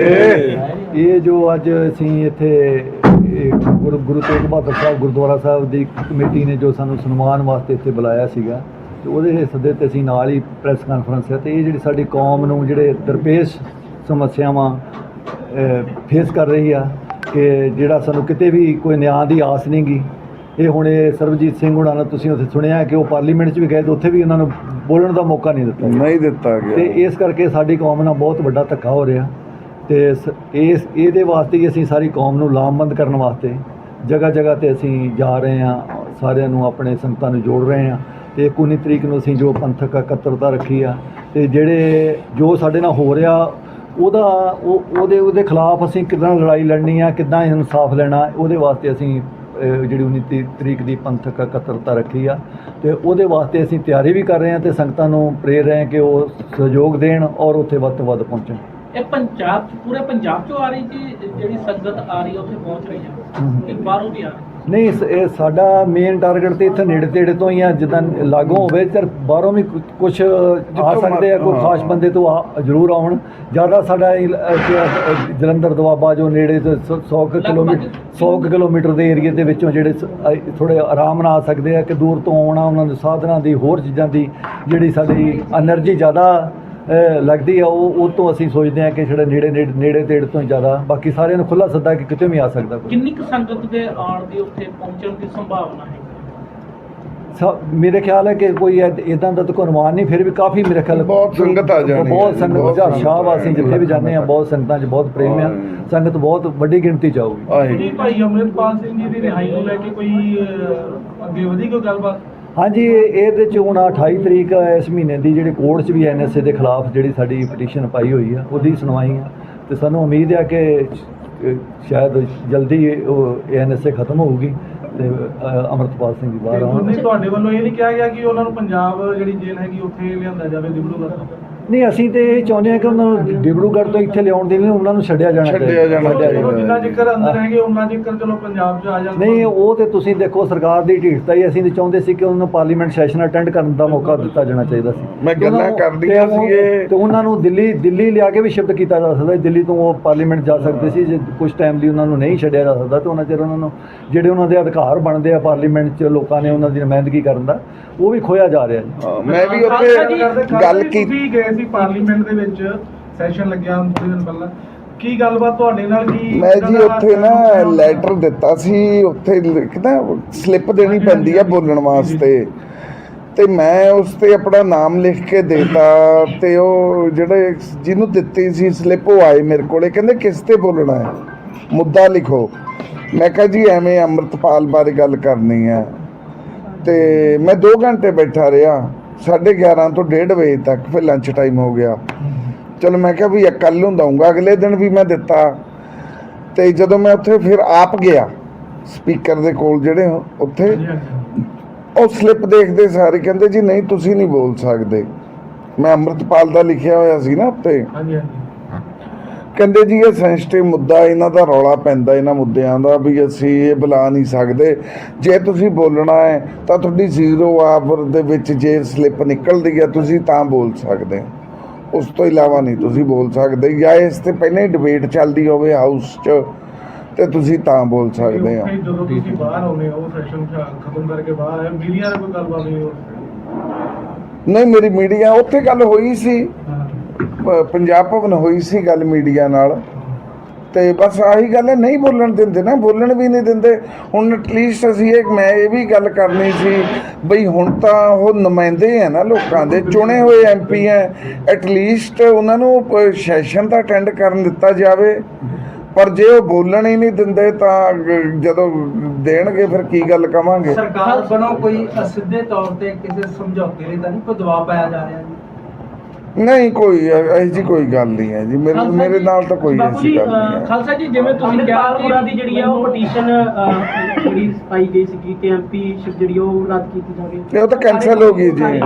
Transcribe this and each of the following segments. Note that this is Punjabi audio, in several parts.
ਇਹ ਜੋ ਅੱਜ ਅਸੀਂ ਇੱਥੇ ਇਹ ਗੁਰੂ ਗੁਰੂ ਤੇਗ ਬਹਾਦਰ ਸਾਹਿਬ ਗੁਰਦੁਆਰਾ ਸਾਹਿਬ ਦੀ ਕਮੇਟੀ ਨੇ ਜੋ ਸਾਨੂੰ ਸਨਮਾਨ ਵਾਸਤੇ ਇੱਥੇ ਬੁਲਾਇਆ ਸੀਗਾ ਤੇ ਉਹਦੇ ਸੱਦੇ ਤੇ ਅਸੀਂ ਨਾਲ ਹੀ ਪ੍ਰੈਸ ਕਾਨਫਰੰਸ ਹੈ ਤੇ ਇਹ ਜਿਹੜੀ ਸਾਡੀ ਕੌਮ ਨੂੰ ਜਿਹੜੇ ਦਰਪੇਸ਼ ਸਮੱਸਿਆਵਾਂ ਫੇਸ ਕਰ ਰਹੀ ਆ ਕਿ ਜਿਹੜਾ ਸਾਨੂੰ ਕਿਤੇ ਵੀ ਕੋਈ ਨਿਆਂ ਦੀ ਆਸ ਨਹੀਂ ਗੀ ਇਹ ਹੁਣ ਇਹ ਸਰਬਜੀਤ ਸਿੰਘ ਹੁਣਾਂ ਨਾਲ ਤੁਸੀਂ ਉੱਥੇ ਸੁਣਿਆ ਕਿ ਉਹ ਪਾਰਲੀਮੈਂਟ 'ਚ ਵੀ ਗਏ ਤੇ ਉੱਥੇ ਵੀ ਉਹਨਾਂ ਨੂੰ ਬੋਲਣ ਦਾ ਮੌਕਾ ਨਹੀਂ ਦਿੱਤਾ। ਨਹੀਂ ਦਿੱਤਾ ਤੇ ਗਿਆ ਇਸ ਕਰਕੇ ਸਾਡੀ ਕੌਮ ਨਾਲ ਬਹੁਤ ਵੱਡਾ ਧੱਕਾ ਹੋ ਰਿਹਾ ਤੇ ਸ- ਇਸ, ਇਹਦੇ ਵਾਸਤੇ ਹੀ ਅਸੀਂ ਸਾਰੀ ਕੌਮ ਨੂੰ ਲਾਮਬੰਦ ਕਰਨ ਵਾਸਤੇ ਜਗ੍ਹਾ ਜਗ੍ਹਾ ਤੇ ਅਸੀਂ ਜਾ ਰਹੇ ਹਾਂ, ਸਾਰਿਆਂ ਨੂੰ ਆਪਣੇ ਸੰਗਤਾਂ ਨੂੰ ਜੋੜ ਰਹੇ ਹਾਂ ਤੇ 19 ਤਰੀਕ ਨੂੰ ਅਸੀਂ ਜੋ ਪੰਥਕ ਇਕੱਤਰਤਾ ਰੱਖੀ ਆ ਤੇ ਜਿਹੜੇ ਜੋ ਸਾਡੇ ਨਾਲ ਹੋ ਰਿਹਾ, ਉਹਦਾ, ਉਹ, ਉਹਦੇ ਉਹਦੇ ਖਿਲਾਫ ਅਸੀਂ ਕਿੱਦਾਂ ਲੜਾਈ ਲੜਨੀ ਆ, ਕਿੱਦਾਂ ਇਨਸਾਫ ਲੈਣਾ, ਉਹਦੇ ਵਾਸਤੇ ਅਸੀਂ ਜਿਹੜੀ 19 ਤੀ- ਤਰੀਕ ਦੀ ਪੰਥਕ ਇਕੱਤਰਤਾ ਰੱਖੀ ਆ ਤੇ ਉਹਦੇ ਵਾਸਤੇ ਅਸੀਂ ਤਿਆਰੀ ਵੀ ਕਰ ਰਹੇ ਹਾਂ ਤੇ ਸੰਗਤਾਂ ਨੂੰ ਪ੍ਰੇਰ ਰਹੇ ਹਾਂ ਕਿ ਉਹ ਸਹਿਯੋਗ ਦੇਣ ਔਰ ਉੱਥੇ ਵੱਧ ਤੋਂ ਵੱਧ ਪਹੁੰਚਣ। ਇਹ ਪੰਜਾਬ ਚ ਪੂਰੇ ਪੰਜਾਬ ਚੋਂ ਆ ਰਹੀ ਜੀ ਜਿਹੜੀ ਸੰਗਤ ਆ ਰਹੀ ਉੱਥੇ ਪਹੁੰਚ ਰਹੀ ਹੈ? ਕਿ ਬਾਹਰੋਂ ਵੀ ਆ ਰਹੀ ਨਹੀਂ ਇਹ ਸਾਡਾ ਮੇਨ ਟਾਰਗੇਟ ਤੇ ਇੱਥੇ ਨੇੜੇ ਤੇੜੇ ਤੋਂ ਹੀ ਆ ਜਿੱਦਾਂ ਲਾਗੋਂ ਹੋਵੇ ਤੇ ਬਾਹਰੋਂ ਵੀ ਕੁਝ ਆ ਸਕਦੇ ਆ ਕੋਈ ਖਾਸ ਬੰਦੇ ਤੋਂ ਆ- ਜ਼ਰੂਰ ਆਉਣ। ਜ਼ਿਆਦਾ ਸਾਡਾ ਇਲ- ਅ, ਜ- ਅ, ਜਲੰਧਰ ਦਵਾਬਾ ਜੋ ਨੇੜੇ 100 ਕਿਲੋਮੀਟਰ 100 ਕਿਲੋਮੀਟਰ ਦੇ ਏਰੀਏ ਦੇ ਵਿੱਚੋਂ ਜਿਹੜੇ ਥੋੜੇ ਆਰਾਮ ਨਾਲ ਆ ਸਕਦੇ ਆ ਕਿ ਦੂਰ ਤੋਂ ਆਉਣਾ ਉਹਨਾਂ ਦੇ ਸਾਧਨਾਂ ਦੀ ਹੋਰ ਚੀਜ਼ਾਂ ਦੀ ਜਿਹੜੀ ਸਾਡੀ એનર્ਜੀ ਜ਼ਿਆਦਾ ਲੱਗਦੀ ਆ ਉਹ ਉਹ ਤੋਂ ਅਸੀਂ ਸੋਚਦੇ ਆ ਕਿ ਜਿਹੜੇ ਨੇੜੇ ਨੇੜੇ ਨੇੜੇ ਤੇੜੇ ਤੋਂ ਜ਼ਿਆਦਾ ਬਾਕੀ ਸਾਰਿਆਂ ਨੂੰ ਖੁੱਲਾ ਸੱਦਾ ਕਿ ਕਿਤੇ ਵੀ ਆ ਸਕਦਾ ਕੋਈ। ਕਿੰਨੀ ਕੁ ਸੰਗਤ ਦੇ ਆਉਣ ਦੀ ਉੱਥੇ ਪਹੁੰਚਣ ਦੀ ਸੰਭਾਵਨਾ ਹੈ? ਮੇਰੇ ਖਿਆਲ ਹੈ ਕਿ ਕੋਈ ਇਦਾਂ ਦਾ ਤਾਂ ਕੋਈ ਅਨੁਮਾਨ ਨਹੀਂ ਫਿਰ ਵੀ ਕਾਫੀ ਮੇਰੇ ਖਿਆਲ ਬਹੁਤ ਸੰਗਤ ਆ ਜਾਣੀ ਬਹੁਤ ਸੰਗਤ ਸੰਗਤ ਸ਼ਾਹ ਵਾਸੀ ਜਿੱਥੇ ਵੀ ਜਾਂਦੇ ਆ ਬਹੁਤ ਸੰਗਤਾਂ 'ਚ ਬਹੁਤ ਪ੍ਰੇਮ ਆ। ਸੰਗਤ ਬਹੁਤ ਵੱਡੀ ਗਿਣਤੀ 'ਚ ਆਊਗੀ। ਭਾਈ ਅਮਰਿਤਪਾਲ ਸਿੰਘ ਜੀ ਦੀ ਰਿਹਾਈ ਨੂੰ ਲੈ ਕੇ ਕੋਈ ਅੱਗੇ ਵਧੀ ਕੋਈ ਗੱਲਬਾਤ? ਹਾਂਜੀ ਇਹ- ਇਹਦੇ 'ਚ ਹੁਣ 28 ਤਰੀਕ ਇਸ ਮਹੀਨੇ ਦੀ ਜਿਹੜੀ ਕੋਰਟ 'ਚ ਵੀ ਐਨਐਸਏ ਦੇ ਖਿਲਾਫ ਜਿਹੜੀ ਸਾਡੀ ਪਟੀਸ਼ਨ ਪਾਈ ਹੋਈ ਆ ਉਹਦੀ ਸੁਣਵਾਈ ਆ। ਤੇ ਸਾਨੂੰ ਉਮੀਦ ਆ ਕਿ ਸ਼ਾਇਦ ਜਲਦੀ ਉਹ ਐਨਐਸਏ ਖਤਮ ਹੋਊਗੀ ਤੇ ਅਮਰਤਪਾਲ ਸਿੰਘ ਜੀ ਬਾਹਰ ਆਉਣ। ਤੁਹਾਡੇ ਵੱਲੋਂ ਇਹ ਨਹੀਂ ਕਿਹਾ ਗਿਆ ਕਿ ਉਹਨਾਂ ਨੂੰ ਪੰਜਾਬ ਜਿਹੜੀ ਜੇਲ੍ਹ ਹੈਗੀ ਉੱਥੇ ਲਿਆਂਦਾ ਜਾਵੇ ਦਿਬੜੂਗੜ੍ਹ ਨਹੀਂ ਅਸੀਂ ਤੇ ਇਹ ਚਾਹੁੰਦੇ ਹਾਂ ਕਿ ਉਹਨਾਂ ਨੂੰ ਡਿਬਰੂਗੜ੍ਹ ਤੋਂ ਇੱਥੇ ਲਿਆਉਣ ਦੇ ਲਈ ਉਹਨਾਂ ਨੂੰ ਛੱਡਿਆ ਜਾਣਾ ਛੱਡਿਆ ਜਾਣਾ ਚਾਹੀਦਾ। ਜਿੰਨਾ ਚਿਰ ਅੰਦਰ ਹੈਗੇ ਉਹਨਾਂ ਚਿਰ ਚਲੋ ਪੰਜਾਬ 'ਚ ਆ ਜਾਣ ਨਹੀਂ ਉਹ ਤੇ ਤੁਸੀਂ ਦੇਖੋ ਸਰਕਾਰ ਦੀ ਢੀਠਤਾ ਹੀ ਅਸੀਂ ਤੇ ਚਾਹੁੰਦੇ ਸੀ ਕਿ ਉਹਨਾਂ ਨੂੰ ਪਾਰਲੀਮੈਂਟ ਸੈਸ਼ਨ ਅਟੈਂਡ ਕਰਨ ਦਾ ਮੌਕਾ ਦਿੱਤਾ ਜਾਣਾ ਚਾਹੀਦਾ ਸੀ ਮੈਂ ਗੱਲਾਂ ਕਰਦੀਆਂ ਸੀ ਇਹ। ਤੇ ਉਹਨਾਂ ਨੂੰ ਦਿੱਲੀ ਦਿੱਲੀ ਲਿਆ ਕੇ ਵੀ ਸ਼ਿਫਟ ਕੀਤਾ ਜਾ ਸਕਦਾ। ਦਿੱਲੀ ਤੋਂ ਉਹ ਪਾਰਲੀਮੈਂਟ ਜਾ ਸਕਦੇ ਸੀ ਜੇ ਕੁਝ ਟਾਈਮ ਲਈ ਉਹਨਾਂ ਨੂੰ ਨਹੀਂ ਛੱਡਿਆ ਜਾ ਸਕਦਾ ਤੇ ਉਹਨਾਂ ਚਿਰ ਉਹਨਾਂ ਨੂੰ ਜਿਹੜੇ ਉਹਨਾਂ ਦੇ ਅਧਿਕਾਰ ਬਣਦੇ ਆ ਪਾਰਲੀਮੈਂਟ 'ਚ ਲੋਕਾਂ ਨੇ ਉਹਨਾਂ ਦੀ ਨੁਮਾਇੰਦਗੀ ਕਰਨ ਦਾ ਉਹ ਵੀ ਖੋਇਆ ਜਾ ਰਿਹਾ ਮੈਂ ਵੀ ਉੱਥੇ ਗੱਲ ਕੀਤੀ ਸੀ ਪਾਰਲੀਮੈਂਟ ਦੇ ਵਿੱਚ ਸੈਸ਼ਨ ਲੱਗਿਆ ਥੋੜੇ ਦਿਨ ਪਹਿਲਾਂ। ਕੀ ਗੱਲਬਾਤ ਤੁਹਾਡੇ ਨਾਲ ਕੀ ਮੈਂ ਜੀ ਉੱਥੇ ਨਾ ਲੈਟਰ ਦਿੱਤਾ ਸੀ ਉੱਥੇ ਲਿਖਦਾ ਸਲਿੱਪ ਦੇਣੀ ਪੈਂਦੀ ਆ ਬੋਲਣ ਵਾਸਤੇ। ਤੇ ਮੈਂ ਉਸ ਤੇ ਆਪਣਾ ਨਾਮ ਲਿਖ ਕੇ ਦੇਤਾ ਤੇ ਉਹ ਜਿਹੜੇ ਜਿਹਨੂੰ ਦਿੱਤੀ ਸੀ ਸਲਿੱਪ ਉਹ ਆਏ ਮੇਰੇ ਕੋਲੇ ਕਹਿੰਦੇ ਕਿਸ ਤੇ ਬੋਲਣਾ ਹੈ? ਮੁੱਦਾ ਲਿਖੋ। ਮੈਂ ਕਿਹਾ ਜੀ ਐਵੇਂ ਅੰਮ੍ਰਿਤਪਾਲ ਬਾਰੇ ਗੱਲ ਕਰਨੀ ਹੈ। ਤੇ ਮੈਂ 2 ਘੰਟੇ ਬੈਠਾ ਰਿਹਾ। 11:30 ਤੋਂ 1:30 ਵਜੇ ਤੱਕ ਫਿਰ ਲੰਚ ਟਾਈਮ ਹੋ ਗਿਆ। ਚਲੋ ਮੈਂ ਕਿਹਾ ਵੀ ਕੱਲ ਨੂੰ ਦਊਂਗਾ, ਅਗਲੇ ਦਿਨ ਵੀ ਮੈਂ ਦਿੱਤਾ। ਤੇ ਜਦੋਂ ਮੈਂ ਉੱਥੇ ਫਿਰ ਆਪ ਗਿਆ ਸਪੀਕਰ ਦੇ ਕੋਲ ਜਿਹੜੇ ਉੱਥੇ, ਉਹ ਸਲਿੱਪ ਦੇਖਦੇ ਸਾਰੇ ਕਹਿੰਦੇ ਜੀ ਨਹੀਂ ਤੁਸੀਂ ਨਹੀਂ ਬੋਲ ਸਕਦੇ। ਮੈਂ ਅੰਮ੍ਰਿਤਪਾਲ ਦਾ ਲਿਖਿਆ ਹੋਇਆ ਸੀ ਨਾ ਉੱਤੇ। ਹਾਂਜੀ ਹਾਂਜੀ। ਕਹਿੰਦੇ ਜੀ ਇਹ ਸੈਂਸਿਟਿਵ ਮੁੱਦਾ ਇਹਨਾਂ ਦਾ ਰੌਲਾ ਪੈਂਦਾ ਇਹਨਾਂ ਮੁੱਦਿਆਂ ਦਾ ਵੀ ਅਸੀਂ ਇਹ ਬੁਲਾ ਨਹੀਂ ਸਕਦੇ। ਜੇ ਤੁਸੀਂ ਬੋਲਣਾ ਹੈ ਤਾਂ ਤੁਹਾਡੀ ਜ਼ੀਰੋ ਆਵਰ ਦੇ ਵਿੱਚ ਜੇ ਸਲਿੱਪ ਨਿਕਲਦੀ ਹੈ ਤੁਸੀਂ ਤਾਂ ਬੋਲ ਸਕਦੇ ਹੋ। ਉਸ ਤੋਂ ਇਲਾਵਾ ਨਹੀਂ ਤੁਸੀਂ ਬੋਲ ਸਕਦੇ ਜਾਂ ਇਸ ਤੇ ਪਹਿਲਾਂ ਹੀ ਡਿਬੇਟ ਚੱਲਦੀ ਹੋਵੇ ਹਾਊਸ 'ਚ ਤੇ ਤੁਸੀਂ ਤਾਂ ਬੋਲ ਸਕਦੇ ਹੋ। ਉੱਥੇ ਜਦੋਂ ਤੁਸੀਂ ਬਾਹਰ ਆਉਨੇ ਹੋ ਸੈਸ਼ਨ ਖਤਮ ਕਰਕੇ ਬਾਹਰ ਆਏ ਮੀਡੀਆ ਨਾਲ ਕੋਈ ਗੱਲਬਾਤ ਨਹੀਂ ਹੋ ਨਹੀਂ ਮੇਰੀ ਮੀਡੀਆ ਉੱਥੇ ਗੱਲ ਹੋਈ ਸੀ। ਪੰਜਾਬ ਭਵਨ ਹੋਈ ਸੀ ਗੱਲ ਮੀਡੀਆ ਨਾਲ। ਤੇ ਬਸ ਆਹੀ ਗੱਲ ਹੈ, ਨਹੀਂ ਬੋਲਣ ਦਿੰਦੇ ਨਾ, ਬੋਲਣ ਵੀ ਨਹੀਂ ਦਿੰਦੇ। ਹੁਣ ਐਟਲੀਸਟ ਅਸੀਂ ਇੱਕ ਮੈਂ ਇਹ ਵੀ ਗੱਲ ਕਰਨੀ ਸੀ ਬਈ ਹੁਣ ਤਾਂ ਉਹ ਨੁਮਾਇੰਦੇ ਆ ਨਾ ਲੋਕਾਂ ਦੇ, ਚੁਣੇ ਹੋਏ ਐਮਪੀ ਐ ਐਟਲੀਸਟ ਉਹਨਾਂ ਨੂੰ ਸੈਸ਼ਨ ਤਾਂ ਅਟੈਂਡ ਕਰਨ ਦਿੱਤਾ ਜਾਵੇ। ਪਰ ਜੇ ਉਹ ਬੋਲਣ ਹੀ ਨਹੀਂ ਦਿੰਦੇ ਤਾਂ ਜਦੋਂ ਦੇਣਗੇ ਫਿਰ ਕੀ ਗੱਲ ਕਵਾਂਗੇ? ਸਰਕਾਰ ਵੱਲੋਂ ਕੋਈ ਅਸਿੱਧੇ ਤੌਰ ਤੇ ਕਿਸੇ ਸਮਝੌਤੇ ਲਈ ਤਾਂ ਨਹੀਂ ਕੋਈ ਦਬਾਅ ਪਾਇਆ ਜਾ ਰਿਹਾ ਜੀ। ਨਹੀਂ ਕੋਈ ਇਹੋ ਜੀ ਕੋਈ ਗੱਲ ਨਹੀਂ ਹੈ ਜੀ। ਮੇਰੇ ਮੇਰੇ ਨਾਲ ਤਾਂ ਕੋਈ ਬਾਪੂ ਐਸੀ ਜੀ ਗੱਲ ਨਹੀਂ ਹੈ। ਖਾਲਸਾ ਜੀ ਜਿਵੇਂ ਤੁਸੀਂ ਕਿਹਾ ਅੰਮ੍ਰਿਤਪਾਲ ਹੋਰਾਂ ਕਿ ਦੀ ਜਿਹੜੀ ਆ ਉਹ ਪਟੀਸ਼ਨ ਜਿਹੜੀ ਪਾਈ ਗਈ ਸੀ ਤੇ ਐਮਪੀ ਸ਼ਿਪ ਜਿਹੜੀ ਉਹ ਰੱਦ ਕੀਤੀ ਜਾ ਰਹੀ ਇਹ ਉਹ ਤਾਂ cancel ਹੋ ਗਈ ਜੀ, ਹਾਂ।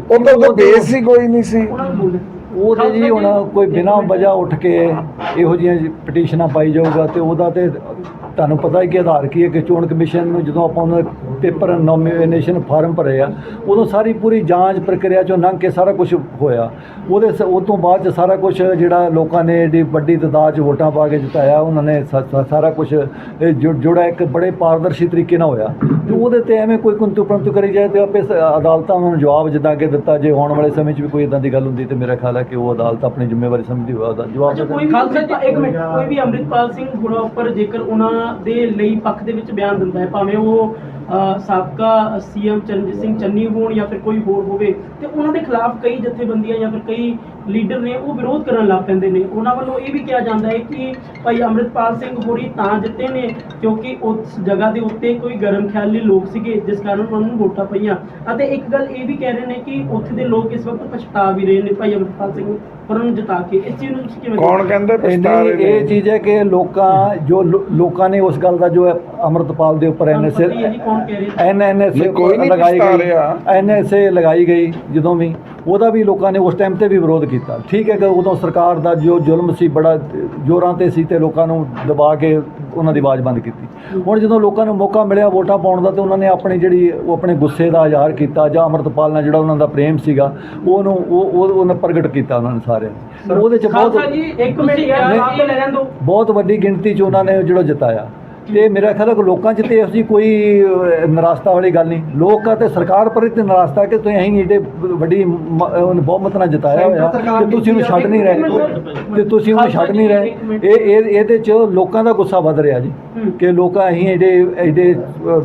ਉਹ ਤਾਂ ਉਹਦਾ ਬੇਸ ਹੀ ਕੋਈ ਨਹੀਂ ਸੀ। ਉਹ ਤੇ ਜੀ ਹੁਣ ਕੋਈ ਬਿਨਾਂ ਵਜ੍ਹਾ ਉੱਠ ਕੇ ਇਹੋ ਜਿਹੀਆਂ ਪਟੀਸ਼ਨਾਂ ਪਾਈ ਜਾਊਗਾ ਤੇ ਉਹਦਾ ਤੇ ਤੁਹਾਨੂੰ ਪਤਾ ਹੀ ਕਿ ਆਧਾਰ ਕੀ ਹੈ ਕਿ ਚੋਣ ਕਮਿਸ਼ਨ ਨੂੰ ਜਦੋਂ ਆਪਾਂ ਉਹਨੂੰ ਪੇਪਰ ਨੋਮੀਨੇਸ਼ਨ ਫਾਰਮ ਭਰੇ ਆ। ਉਦੋਂ ਸਾਰੀ ਪੂਰੀ ਜਾਂਚ ਪ੍ਰਕਿਰਿਆ ਚੋਂ ਲੰਘ ਕੇ ਸਾਰਾ ਕੁਝ ਹੋਇਆ। ਉਹਦੇ ਸ- ਉਹ ਤੋਂ ਬਾਅਦ ਚ ਸਾਰਾ ਕੁਝ ਜਿਹੜਾ ਲੋਕਾਂ ਨੇ ਏਡੀ ਵੱਡੀ ਤਾਦਾਦ ਚ ਵੋਟਾਂ ਪਾ ਕੇ ਜਿਤਾਇਆ ਉਹਨਾਂ ਨੇ ਸਾਰਾ ਕੁਝ ਜੁੜਾ ਇੱਕ ਬੜੇ ਪਾਰਦਰਸ਼ੀ ਤਰੀਕੇ ਨਾਲ ਹੋਇਆ। ਤੇ ਉਹਦੇ ਤੇ ਐਵੇਂ ਕੋਈ ਕੁੰਤੂ ਪ੍ਰੰਤੂ ਕਰੀ ਜਾਏ ਤੇ ਆਪੇ ਅਦਾਲਤਾਂ ਉਹਨਾਂ ਨੂੰ ਜਵਾਬ ਜਿੱਦਾਂ ਕਿ ਦਿੱਤਾ ਜੇ ਆਉਣ ਵਾਲੇ ਸਮੇਂ 'ਚ ਵੀ ਕੋਈ ਇਦਾਂ ਦੀ ਗੱਲ ਹੁੰਦੀ ਤੇ ਮੇਰਾ ਖਿਆਲ ਹੈ ਕਿ ਉਹ ਅਦਾਲਤ ਆਪਣੀ ਜ਼ਿੰਮੇਵਾਰੀ ਸਮਝਦੀ ਹੋਇਆ ਉਹਦਾ ਜਵਾਬ ਕੋਈ ਖਾਲਸਾ ਜੀ- ਇੱਕ ਮਿੰਟ ਕੋਈ ਵੀ ਅੰਮ੍ਰਿਤਪਾਲ ਸਿੰਘ ਹੁਣਾਂ ਉੱਪਰ ਜੇਕਰ ਉਹਨਾਂ ਦੇ ਲਈ ਪੱਖ ਦੇ ਵਿੱਚ ਬਿਆਨ ਦਿੰਦਾ ਹੈ ਭਾਵੇਂ ਉਹ ਸਾਬਕਾ ਸੀਐਮ ਚਰਨਜੀਤ ਸਿੰਘ ਚੰਨੀ ਹੋਣ ਜਾਂ ਫਿਰ ਕੋਈ ਹੋਰ ਹੋਵੇ, ਤੇ ਉਹਨਾਂ ਦੇ ਖਿਲਾਫ ਕਈ ਜਥੇਬੰਦੀਆਂ ਜਾਂ ਫਿਰ ਕਈ ਲੀਡਰ ਨੇ ਉਹ ਵਿਰੋਧ ਕਰਨ ਲੱਗ ਪੈਂਦੇ ਨੇ। ਉਹਨਾਂ ਵੱਲੋਂ ਇਹ ਵੀ ਕਿਹਾ ਜਾਂਦਾ ਹੈ ਕਿ ਭਾਈ ਅੰਮ੍ਰਿਤਪਾਲ ਸਿੰਘ ਹੋਰੀ ਤਾਂ ਜਿੱਤੇ ਨੇ ਕਿਉਂਕਿ ਉਸ ਜਗ੍ਹਾ ਦੇ ਉੱਤੇ ਕੋਈ ਗਰਮ ਖਿਆਲੀ ਲੋਕ ਸੀਗੇ ਜਿਸ ਕਾਰਨ ਉਹਨਾਂ ਨੂੰ ਵੋਟਾਂ ਪਈਆਂ। ਅਤੇ ਇੱਕ ਗੱਲ ਇਹ ਵੀ ਕਹਿ ਰਹੇ ਨੇ ਕਿ ਉੱਥੇ ਦੇ ਲੋਕ ਇਸ ਵਕਤ ਪਛਤਾ ਵੀ ਰਹੇ ਨੇ ਭਾਈ ਅੰਮ੍ਰਿਤਪਾਲ ਸਿੰਘ ਹੋਰਾਂ ਨੂੰ ਜਿਤਾ ਕੇ। ਇਸ ਚੀਜ਼ ਨੂੰ ਤੁਸੀਂ ਕਿਵੇਂ ਕੌਣ ਕਹਿੰਦੇ ਇਹ ਪਛਤਾ ਰਹੇ ਨਹੀਂ ਇਹ ਨੇ ਚੀਜ਼ ਹੈ ਕਿ ਲੋਕਾਂ ਜੋ ਲੋਕਾਂ ਨੇ ਉਸ ਗੱਲ ਦਾ ਜੋ ਹੈ ਅਮਰਤਪਾਲ ਦੇ ਉੱਪਰ ਐਨਐਸਏ ਨਹੀਂ ਲਗਾਈ ਗਈ। ਰਿਹਾ। ਐਨਐਸਏ ਲਗਾਈ ਗਈ ਜਦੋਂ ਵੀ। ਉਹਦਾ ਵੀ ਲੋਕਾਂ ਨੇ ਉਸ ਟਾਈਮ ਤੇ ਵੀ ਵਿਰੋਧ ਕੀਤਾ। ਠੀਕ ਹੈ ਕਿ ਉਦੋਂ ਸਰਕਾਰ ਦਾ ਜੋ ਜ਼ੁਲਮ ਸੀ ਬੜਾ ਜ਼ੋਰਾਂ ਤੇ ਸੀ ਤੇ ਲੋਕਾਂ ਨੂੰ ਦਬਾ ਕੇ ਉਹਨਾਂ ਦੀ ਆਵਾਜ਼ ਬੰਦ ਕੀਤੀ। ਹੁਣ ਜਦੋਂ ਲੋਕਾਂ ਨੂੰ ਮੌਕਾ ਮਿਲਿਆ ਵੋਟਾਂ ਪਾਉਣ ਦਾ ਤੇ ਉਹਨਾਂ ਨੇ ਆਪਣੀ ਜਿਹੜੀ ਉਹ ਆਪਣੇ ਗੁੱਸੇ ਦਾ ਇਜ਼ਹਾਰ ਕੀਤਾ ਜਾਂ ਅਮਰਤਪਾਲ ਨਾਲ ਜਿਹੜਾ ਉਹਨਾਂ ਦਾ ਪ੍ਰੇਮ ਸੀਗਾ ਉਹਨੂੰ ਉਹ ਉਹ ਉਹਨੇ ਪ੍ਰਗਟ ਕੀਤਾ ਉਹਨਾਂ ਨੇ ਸਾਰਿਆਂ ਨੇ। ਉਹਦੇ ਚ ਬਹੁਤ ਬਹੁਤ ਵੱਡੀ ਗਿਣਤੀ 'ਚ ਉਹਨਾਂ ਨੇ ਜਿਹੜਾ ਜਿਤਾਇਆ। ਤੇ ਮੇਰਾ ਖਿਆਲ ਹੈ ਕਿ ਲੋਕਾਂ 'ਚ ਤੇ ਦੀ ਕੋਈ ਨਿਰਾਸ਼ਤਾ ਵਾਲੀ ਗੱਲ ਨਹੀਂ। ਲੋਕਾਂ ਤੇ ਸਰਕਾਰ ਪਰ ਤੇ ਨਿਰਾਸ਼ਤਾ ਕਿ ਤੁਸੀਂ ਅਸੀਂ ਏਡੇ ਵੱਡੀ ਬਹੁਮਤ ਨਾਲ ਜਿਤਾਇਆ ਹੋਇਆ। ਤੇ ਤੁਸੀਂ ਉਹਨੂੰ ਛੱਡ ਨਹੀਂ ਰਹੇ। ਤੇ ਤੁਸੀਂ ਉਹਨੂੰ ਛੱਡ ਨਹੀਂ ਰਹੇ। ਇਹ ਇਹ ਇਹਦੇ 'ਚ ਲੋਕਾਂ ਦਾ ਗੁੱਸਾ ਵੱਧ ਰਿਹਾ ਜੀ ਕਿ ਲੋਕਾਂ ਅਸੀਂ ਏਡੇ ਅਹ,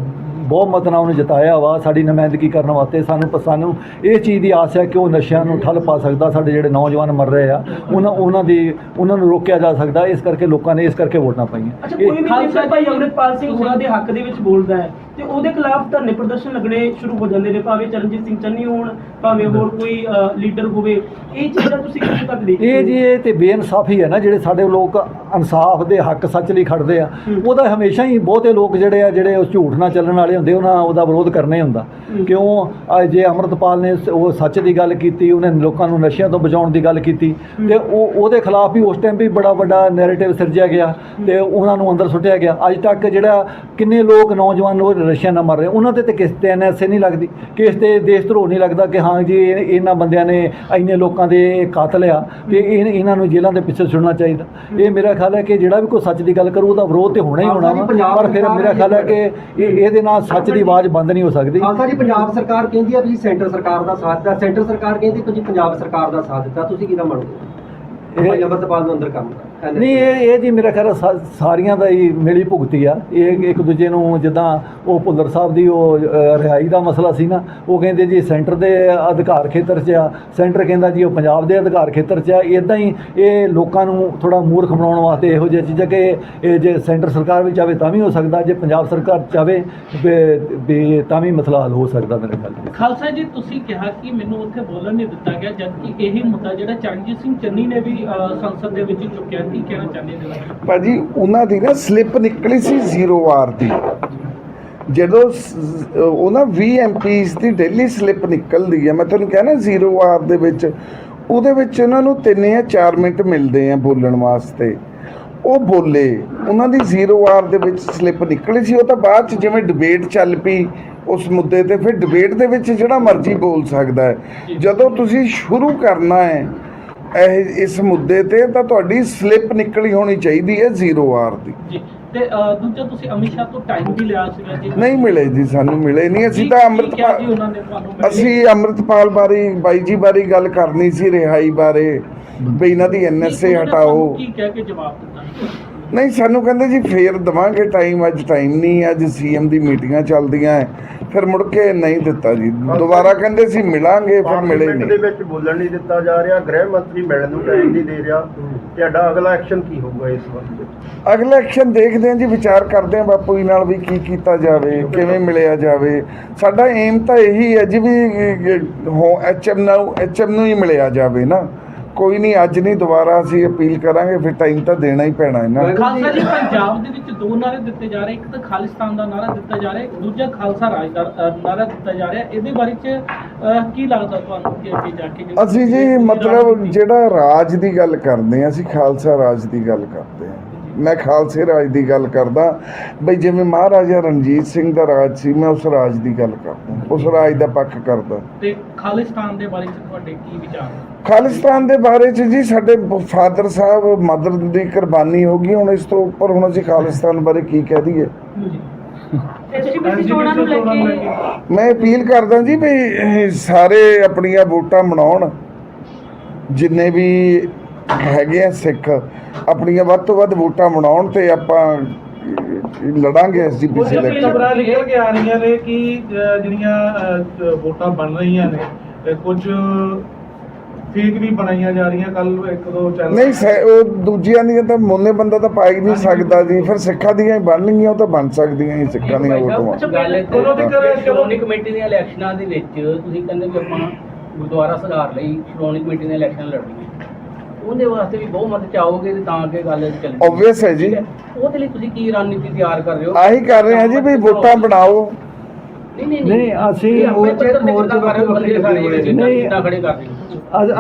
ਬਹੁਮਤ ਨਾਲ ਉਹਨੂੰ ਜਿਤਾਇਆ ਵਾ ਸਾਡੀ ਨੁਮਾਇੰਦਗੀ ਕਰਨ ਵਾਸਤੇ ਸਾਨੂੰ ਸਾਨੂੰ ਇਹ ਚੀਜ਼ ਦੀ ਆਸ ਹੈ ਕਿ ਉਹ ਨਸ਼ਿਆਂ ਨੂੰ ਠੱਲ ਪਾ ਸਕਦਾ ਸਾਡੇ ਜਿਹੜੇ ਨੌਜਵਾਨ ਮਰ ਰਹੇ ਆ ਉਹਨਾਂ ਉਹਨਾਂ ਦੀ ਉਹਨਾਂ ਨੂੰ ਰੋਕਿਆ ਜਾ ਸਕਦਾ ਇਸ ਕਰਕੇ ਲੋਕਾਂ ਨੇ ਇਸ ਕਰਕੇ ਵੋਟਾਂ ਪਾਈਆਂ। ਅੱਛਾ ਕੋਈ ਵੀ ਖਾਲਸਾ ਭਾਈ ਅੰਮ੍ਰਿਤਪਾਲ ਸਿੰਘ ਹੋਰਾਂ ਦੇ ਹੱਕ ਦੇ ਵਿੱਚ ਬੋਲਦਾ ਹੈ। ਤੇ ਉਹਦੇ ਖਿਲਾਫ ਧਰਨੇ ਪ੍ਰਦਰਸ਼ਨ ਲੱਗਣੇ ਸ਼ੁਰੂ ਹੋ ਜਾਂਦੇ ਨੇ ਭਾਵੇਂ ਚਰਨਜੀਤ ਸਿੰਘ ਚੰਨੀ ਹੋਣ ਭਾਵੇਂ ਹੋਰ ਕੋਈ ਲੀਡਰ ਹੋਵੇ। ਇਹ ਚੀਜ਼ਾਂ ਤੁਸੀਂ ਕਿੱਥੇ ਤੱਕ ਦੇਖਦੇ ਇਹ ਜੀ ਇਹ ਤੇ ਬੇਇਨਸਾਫੀ ਹੈ ਨਾ ਜਿਹੜੇ ਸਾਡੇ ਲੋਕ ਇਨਸਾਫ ਦੇ ਹੱਕ ਸੱਚ ਲਈ ਖੜਦੇ ਆ। ਉਹਦਾ ਹਮੇਸ਼ਾ ਹੀ ਬਹੁਤੇ ਲੋਕ ਜਿਹੜੇ ਆ ਜਿਹੜੇ ਉਹ ਝੂਠ ਨਾਲ ਚੱਲਣ ਵਾਲੇ ਹੁੰਦੇ ਉਹਨਾਂ ਉਹਦਾ ਵਿਰੋਧ ਕਰਨਾ ਹੀ ਹੁੰਦਾ। ਕਿਉਂ? ਜੇ ਅਮਰਤਪਾਲ ਨੇ ਉਹ ਸੱਚ ਦੀ ਗੱਲ ਕੀਤੀ ਉਹਨੇ ਲੋਕਾਂ ਨੂੰ ਨਸ਼ਿਆਂ ਤੋਂ ਬਚਾਉਣ ਦੀ ਗੱਲ ਕੀਤੀ ਤੇ ਉਹ ਉਹਦੇ ਖਿਲਾਫ ਵੀ ਉਸ ਟਾਈਮ ਵੀ ਬੜਾ ਵੱਡਾ ਨੈਰੇਟਿਵ ਸਿਰਜਿਆ ਗਿਆ ਤੇ ਉਹਨਾਂ ਨੂੰ ਅੰਦਰ ਸੁੱਟਿਆ ਗਿਆ। ਅੱਜ ਤੱਕ ਜਿਹੜਾ ਕਿੰਨੇ ਲੋਕ ਨੌਜਵਾਨ ਨਸ਼ਿਆਂ ਨਾਲ ਮਰ ਰਹੇ। ਉਹਨਾਂ ਤੇ ਤੇ ਕਿਸ ਤੇ ਐਨਐਸਏ ਨਹੀਂ ਲੱਗਦੀ। ਕਿਸ ਤੇ ਦੇਸ਼ ਧਰੋਹ ਨਹੀਂ ਲੱਗਦਾ ਕਿ ਹਾਂ ਜੀ ਇਹ- ਇਹਨਾਂ ਬੰਦਿਆਂ ਨੇ ਇੰਨੇ ਲੋਕਾਂ ਦੇ ਕਾਤਲ ਆ ਤੇ ਇਹ ਇਹਨਾਂ ਨੂੰ ਜੇਲ੍ਹਾਂ ਦੇ ਪਿੱਛੇ ਸੁਣਨਾ ਚਾਹੀਦਾ। ਇਹ ਮੇਰਾ ਖਿਆਲ ਹੈ ਕਿ ਜਿਹੜਾ ਵੀ ਕੋਈ ਸੱਚ ਦੀ ਗੱਲ ਕਰੂ ਉਹਦਾ ਵਿਰੋਧ ਤੇ ਹੋਣਾ ਹੀ ਹੋਣਾ ਵਾ। ਪਰ ਫਿਰ ਮੇਰਾ ਖਿਆਲ ਹੈ ਕਿ ਇਹ ਇਹਦੇ ਨਾਲ ਸੱਚ ਦੀ ਆਵਾਜ਼ ਬੰਦ ਨਹੀਂ ਹੋ ਸਕਦੀ। ਖਾਲਸਾ ਜੀ ਪੰਜਾਬ ਸਰਕਾਰ ਕਹਿੰਦੀ ਆ ਵੀ ਸੈਂਟਰ ਸਰਕਾਰ ਦਾ ਸਾਥ ਦਿੱਤਾ। ਸੈਂਟਰ ਸਰਕਾਰ ਕਹਿੰਦੀ ਕਿ ਜੀ ਪੰਜਾਬ ਸਰਕਾਰ ਦਾ ਸਾਥ ਦਿੱਤਾ। ਤੁਸੀਂ ਕਿਹਦਾ ਮੰਨਦੇ ਹੋ? ਇਹ- ਭਾਈ ਅਮਰਤਪਾਲ ਨੂੰ ਅੰਦਰ ਕੰਮ ਨਹੀਂ, ਇਹ ਇਹ ਜੀ ਮੇਰਾ ਖਿਆਲ ਸਾਰੀਆਂ ਦਾ ਹੀ ਮਿਲੀ ਭੁਗਤੀ ਆ। ਇਹ ਇੱਕ ਦੂਜੇ ਨੂੰ ਜਿੱਦਾਂ ਉਹ ਭੁੱਲਰ ਸਾਹਿਬ ਦੀ ਉਹ ਰਿਹਾਈ ਦਾ ਮਸਲਾ ਸੀ ਨਾ, ਉਹ ਕਹਿੰਦੇ ਜੀ ਸੈਂਟਰ ਦੇ ਅਧਿਕਾਰ ਖੇਤਰ 'ਚ ਆ। ਸੈਂਟਰ ਕਹਿੰਦਾ ਜੀ ਉਹ ਪੰਜਾਬ ਦੇ ਅਧਿਕਾਰ ਖੇਤਰ 'ਚ ਆ। ਇਦਾਂ ਹੀ ਇਹ ਲੋਕਾਂ ਨੂੰ ਥੋੜਾ ਮੂਰਖ ਬਣਾਉਣ ਵਾਸਤੇ ਇਹੋ ਜਿਹੀ ਚੀਜ਼ਾਂ ਕਿ ਇਹ ਜੇ ਸੈਂਟਰ ਸਰਕਾਰ ਵੀ ਚਾਵੇ ਤਾਂ ਵੀ ਹੋ ਸਕਦਾ, ਜੇ ਪੰਜਾਬ ਸਰਕਾਰ ਚਾਵੇ ਵੀ- ਤਾਂ ਵੀ ਮਸਲਾ ਹੱਲ ਹੋ ਸਕਦਾ ਮੇਰੇ ਖਿਆਲ ਖਾਲਸਾ ਜੀ, ਤੁਸੀਂ ਕਿਹਾ ਕਿ ਮੈਨੂੰ ਉੱਥੇ ਬੋਲਣ ਨਹੀਂ ਦਿੱਤਾ ਗਿਆ, ਜਦਕਿ ਇਹੀ ਮੁੱਦਾ ਜਿਹੜਾ ਚਰਨਜੀਤ ਸਿੰਘ ਚੰਨੀ ਨੇ ਵੀ ਸੰਸਦ ਦੇ ਵਿੱਚ ਚੁੱਕਿਆ ਕੀ ਕਹਿਣਾ ਚਾਹੁੰਦੇ ਨੇ? ਭਾਜੀ ਉਹਨਾਂ ਦੀ ਨਾ ਸਲਿੱਪ ਨਿਕਲੀ ਸੀ ਜ਼ੀਰੋ ਵਾਰ ਦੀ। ਜਦੋਂ ਉਹ ਨਾ 20 ਐਮਪੀਸ ਦੀ ਡੇਲੀ ਸਲਿੱਪ ਨਿਕਲਦੀ ਹੈ ਮੈਂ ਤੁਹਾਨੂੰ ਕਹਿਣਾ ਜ਼ੀਰੋ ਵਾਰ ਦੇ ਵਿੱਚ ਉਹਦੇ ਵਿੱਚ ਉਹਨਾਂ ਨੂੰ 3 ਜਾਂ 4 ਮਿੰਟ ਮਿਲਦੇ ਆ ਬੋਲਣ ਵਾਸਤੇ। ਉਹ ਬੋਲੇ ਉਹਨਾਂ ਦੀ ਜ਼ੀਰੋ ਵਾਰ ਦੇ ਵਿੱਚ ਸਲਿੱਪ ਨਿਕਲੀ ਸੀ ਉਹ ਤਾਂ ਬਾਅਦ ਚ ਜਿਵੇਂ ਡਿਬੇਟ ਚੱਲ ਪਈ ਉਸ ਮੁੱਦੇ ਤੇ ਫਿਰ ਡਿਬੇਟ ਦੇ ਵਿੱਚ ਜਿਹੜਾ ਮਰਜ਼ੀ ਬੋਲ ਸਕਦਾ ਹੈ। ਜਦੋਂ ਤੁਸੀਂ ਸ਼ੁਰੂ ਕਰਨਾ ਹੈ ਇਹ ਇਸ ਮੁੱਦੇ ਤੇ ਤਾਂ ਤੁਹਾਡੀ ਸਲਿੱਪ ਨਿਕਲੀ ਹੋਣੀ ਚਾਹੀਦੀ ਹੈ ਜ਼ੀਰੋ ਆਰ ਦੀ। ਜੀ ਤੇ ਅਹ, ਦੂਜਾ ਤੁਸੀਂ ਅਮਿਤ ਸ਼ਾਹ ਤੋਂ ਟਾਈਮ ਵੀ ਲਿਆ ਸੀਗਾ ਜੀ। ਨਹੀਂ ਮਿਲੇ ਜੀ ਸਾਨੂੰ ਮਿਲੇ ਨਹੀਂ। ਅਸੀਂ ਤਾਂ ਜੀ ਅੰਮ੍ਰਿਤਪਾਲ ਉਹਨਾਂ ਨੇ ਤੁਹਾਨੂੰ ਮਿਲੇ? ਅਸੀਂ ਅੰਮ੍ਰਿਤਪਾਲ ਬਾਰੇ ਬਾਈ ਜੀ ਬਾਰੇ ਗੱਲ ਕਰਨੀ ਸੀ ਰਿਹਾਈ ਬਾਰੇ। ਵੀ ਇਹਨਾਂ ਦੀ ਐਨਐਸਏ ਉਹਨਾਂ ਨੇ ਹਟਾਓ। ਕੀ ਕਹਿ ਕੇ ਜਵਾਬ ਦਿੱਤਾ? ਨਹੀਂ ਸਾਨੂੰ ਕਹਿੰਦੇ ਜੀ ਫੇਰ ਦਵਾਂਗੇ ਟਾਈਮ ਅੱਜ ਟਾਈਮ ਨਹੀਂ ਅੱਜ ਸੀਐਮ ਦੀ ਮੀਟਿੰਗਾਂ ਚੱਲਦੀਆਂ ਹੈ। ਫਿਰ ਮੁੜ ਕੇ ਨਹੀਂ ਦਿੱਤਾ ਜੀ। ਦੁਬਾਰਾ ਕਹਿੰਦੇ ਸੀ ਮਿਲਾਂਗੇ ਫਿਰ ਮਿਲੇ ਪਾਰਲੀਮੈਂਟ ਦੇ ਨਹੀਂ। ਵਿੱਚ ਬੋਲਣ ਨਹੀਂ ਦਿੱਤਾ ਜਾ ਰਿਹਾ ਗ੍ਰਹਿ ਮੰਤਰੀ ਮਿਲਣ ਨੂੰ ਟਾਈਮ ਨਹੀਂ ਦੇ ਰਿਹਾ। ਤੁਹਾਡਾ ਅਗਲਾ ਐਕਸ਼ਨ ਕੀ ਹੋਊਗਾ ਇਸ ਵਕਤ ਅਗਲਾ ਐਕਸ਼ਨ ਦੇਖਦੇ ਹਾਂ ਜੀ ਵਿਚਾਰ ਕਰਦੇ ਹਾਂ ਬਾਪੂ ਜੀ ਨਾਲ ਵੀ ਕੀ ਕੀਤਾ ਜਾਵੇ ਕਿਵੇਂ ਮਿਲਿਆ ਜਾਵੇ। ਸਾਡਾ ਏਮ ਤਾਂ ਇਹੀ ਹੈ ਜੀ ਵੀ ਹੋ ਐਚਐਮ ਨੂੰ ਐਚਐਮ ਨੂੰ ਹੀ ਮਿਲਿਆ ਜਾਵੇ ਨਾ। ਕੋਈ ਨਹੀਂ ਅੱਜ ਨਹੀਂ ਦੁਬਾਰਾ ਅਸੀਂ ਅਪੀਲ ਕਰਾਂਗੇ ਫਿਰ ਟਾਈਮ ਤਾਂ ਦੇਣਾ ਹੀ ਪੈਣਾ ਇਹਨਾਂ ਨੂੰ। ਖਾਲਸਾ ਜੀ ਪੰਜਾਬ ਦੇ ਵਿੱਚ ਦੋ ਨਾਰੇ ਦਿੱਤੇ ਜਾ ਰਹੇ ਇੱਕ ਤਾਂ ਖਾਲਿਸਤਾਨ ਦਾ ਨਾਰਾ ਦਿੱਤਾ ਜਾ ਰਿਹਾ ਇੱਕ ਦੂਜਾ ਖਾਲਸਾ ਰਾਜ ਦਾ ਨਾਰਾ ਦਿੱਤਾ ਜਾ ਰਿਹਾ। ਇਹਦੇ ਬਾਰੇ ਚ ਕੀ ਲੱਗਦਾ ਤੁਹਾਨੂੰ ਕਿ ਅੱਗੇ ਜਾ ਕੇ ਜਿਹੜੀ- ਅਸੀਂ ਜੀ ਮਤਲਬ ਜਿਹੜਾ ਰਾਜ ਦੀ ਗੱਲ ਕਰਦੇ ਹਾਂ ਅਸੀਂ ਖਾਲਸਾ ਰਾਜ ਦੀ ਗੱਲ ਕਰਦੇ ਹਾਂ। ਮੈਂ ਖਾਲਸੇ ਰਾਜ ਦੀ ਗੱਲ ਕਰਦਾ ਬਈ ਜਿਵੇਂ ਮਹਾਰਾਜਾ ਰਣਜੀਤ ਸਿੰਘ ਦਾ ਰਾਜ ਸੀ ਮੈਂ ਉਸ ਰਾਜ ਦੀ ਗੱਲ ਕਰਦਾ ਉਸ ਰਾਜ ਦਾ ਪੱਖ ਕਰਦਾ। ਤੇ ਖਾਲਿਸਤਾਨ ਦੇ ਬਾਰੇ ਚ ਤੁਹਾਡੇ ਕੀ ਵਿਚਾਰ ਨੇ? ਖਾਲਿਸਤਾਨ ਦੇ ਬਾਰੇ ਚ ਜੀ ਸਾਡੇ ਫਾਦਰ ਸਾਹਿਬ ਮਦਰ ਦੀ ਕੁਰਬਾਨੀ ਹੋ ਗਈ ਹੁਣ ਇਸ ਤੋਂ ਉੱਪਰ ਹੁਣ ਅਸੀਂ ਖਾਲਿਸਤਾਨ ਬਾਰੇ ਕੀ ਕਹਿ ਦਈਏ? ਮੈਂ ਅਪੀਲ ਕਰਦਾ ਜੀ ਵੀ ਸਾਰੇ ਆਪਣੀਆਂ ਵੋਟਾਂ ਬਣਾਉਣ ਜਿੰਨੇ ਵੀ ਹੈਗੇ ਆ ਸਿੱਖ ਆਪਣੀਆਂ ਵੱਧ ਤੋਂ ਵੱਧ ਵੋਟਾਂ ਬਣਾਉਣ ਤੇ ਆਪਾਂ ਲੜਾਂਗੇ ਐਸਜੀਪੀਸੀ ਕੁਝ ਇਲੈਕਸ਼ਨ ਖਬਰਾਂ ਨਿਕਲ ਕੇ ਆ ਰਹੀਆਂ ਨੇ ਕਿ ਜਿਹੜੀਆਂ ਵੋਟਾਂ ਬਣ ਰਹੀਆਂ ਨੇ ਤੇ ਕੁਝ ਫੇਕ ਵੀ ਬਣਾਈਆਂ ਜਾ ਰਹੀਆਂ ਕੱਲ ਇੱਕ ਦੋ ਚੈਨਲ ਨਹੀਂ ਸੈ- ਉਹ ਦੂਜਿਆਂ ਦੀਆਂ ਤਾਂ ਮੋਨੇ ਬੰਦਾ ਤਾਂ ਪਾ ਹੀ ਨਹੀਂ ਸਕਦਾ ਜੀ। ਫਿਰ ਸਿੱਖਾਂ ਦੀਆਂ ਹੀ ਬਣਨਗੀਆਂ ਉਹ ਤਾਂ ਬਣ ਸਕਦੀਆਂ ਹੀ ਸਿੱਖਾਂ ਦੀਆਂ ਵੋਟਾਂ। ਗੱਲ ਕਦੋਂ ਤੱਕ ਸ਼੍ਰੋਮਣੀ ਕਮੇਟੀ ਦੀਆਂ ਇਲੈਕਸ਼ਨਾਂ ਦੇ ਵਿੱਚ ਤੁਸੀਂ ਕਹਿੰਦੇ ਵੀ ਆਪਾਂ ਗੁਰਦੁਆਰਾ ਸੁਧਾਰ ਲਈ ਸ਼੍ਰੋਮਣੀ ਕਮੇਟੀ ਦੀਆਂ ਇਲੈਕਸ਼ਨ ਲੜਨੀਆਂ। ਉਹਦੇ ਵਾਸਤੇ ਵੀ ਬਹੁਮਤ ਚਾਹੋਗੇ ਤੇ ਤਾਂ ਕਿ ਗੱਲ ਚੱਲੇ Obvious ਹੈ ਜੀ। ਉਹਦੇ ਲਈ ਤੁਸੀਂ ਕੀ ਰਣਨੀਤੀ ਤਿਆਰ ਕਰ ਰਹੇ ਹੋ? ਆਹੀ ਕਰ ਰਹੇ ਹਾਂ ਜੀ ਵੀ ਵੋਟਾਂ ਬਣਾਓ। ਨਹੀਂ ਨਹੀਂ ਅਸੀਂ ਮੋਰਚੇ- ਮੋਰਚੇ ਹੋ? ਬੰਦੇ ਸਾਰੇ ਨਹੀਂ।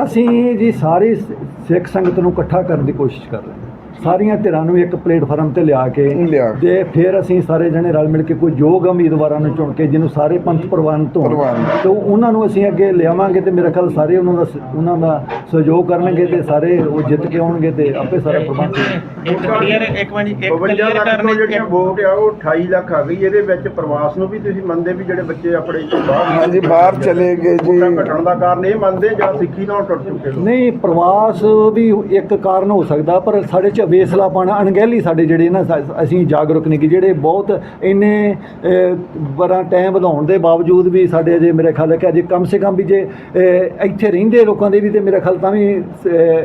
ਅਸੀਂ ਜੀ ਸਾਰੀ ਸਿੱਖ ਸੰਗਤ ਨੂੰ ਇਕੱਠਾ ਕਰਨ ਦੀ ਕੋਸ਼ਿਸ਼ ਕਰ ਰਹੇ ਹਾਂ ਸਾਰੀਆਂ ਧਿਰਾਂ ਨੂੰ ਇੱਕ ਪਲੇਟਫਾਰਮ ਤੇ ਲਿਆ ਕੇ ਲਿਆ। ਤੇ ਫਿਰ ਅਸੀਂ ਸਾਰੇ ਜਣੇ ਰਲ ਮਿਲ ਕੇ ਕੋਈ ਯੋਗ ਉਮੀਦਵਾਰਾਂ ਨੂੰ ਚੁਣ ਕੇ ਜਿਹਨੂੰ ਸਾਰੇ ਪੰਥ ਹੋਣ ਪ੍ਰਵਾਨਿਤ। ਤੇ ਉਹਨਾਂ ਨੂੰ ਅਸੀਂ ਅੱਗੇ ਲਿਆਵਾਂਗੇ ਤੇ ਮੇਰਾ ਖਿਆਲ ਸਾਰੇ ਉਹਨਾਂ ਦਾ ਸ- ਉਹਨਾਂ ਦਾ ਸਹਿਯੋਗ ਕਰਨਗੇ ਤੇ ਸਾਰੇ ਉਹ ਜਿੱਤ ਕੇ ਆਉਣਗੇ ਤੇ ਆਪੇ ਸਾਰਾ ਪ੍ਰਬੰਧ ਹੋ ਜਾਊਗਾ। ਇੱਕ ਕਲੀਅਰ ਇੱਕ ਮਿੰਟ ਇੱਕ ਕਲੀਅਰ ਕਰਨ ਜਿਹੜੀਆਂ ਵੋਟ ਆ ਉਹ 28 ਲੱਖ ਆ ਗਈ ਇਹਦੇ ਵਿੱਚ ਪ੍ਰਵਾਸ ਨੂੰ ਵੀ ਤੁਸੀਂ ਮੰਨਦੇ ਵੀ ਜਿਹੜੇ ਬੱਚੇ ਆਪਣੇ ਇੱਥੋਂ ਬਾਹਰ ਹਾਂਜੀ ਬਾਹਰ ਚਲੇ ਗਏ ਵੋਟਾਂ ਜੀ ਘਟਣ ਦਾ ਕਾਰਨ ਇਹ ਮੰਨਦੇ ਜਾਂ ਸਿੱਖੀ ਨਾਲ ਟੁੱਟ ਚੁੱਕੇ ਲੋਕ ਨਹੀਂ ਪ੍ਰਵਾਸ ਵੀ ਇੱਕ ਕਾਰਨ ਹੋ ਸਕਦਾ ਪਰ ਸਾਡੇ ਚ ਵੇਸਲਾਪਣ ਅਣਗਹਿਲੀ ਸਾਡੇ ਜਿਹੜੇ ਨਾ ਅਸੀਂ ਜਾਗਰੂਕ ਨਹੀਂ ਕਿ ਜਿਹੜੇ ਬਹੁਤ ਇੰਨੇ ਬੜਾ ਟਾਈਮ ਵਧਾਉਣ ਦੇ ਬਾਵਜੂਦ ਵੀ ਸਾਡੇ ਅਜੇ ਮੇਰੇ ਖਿਆਲ ਹੈ ਕਿ ਅਜੇ ਕਮ ਸੇ ਕਮ ਵੀ ਜੇ ਇੱਥੇ ਰਹਿੰਦੇ ਲੋਕਾਂ ਦੇ ਵੀ ਤੇ ਮੇਰੇ ਖਿਆਲ ਤਾਂ ਵੀ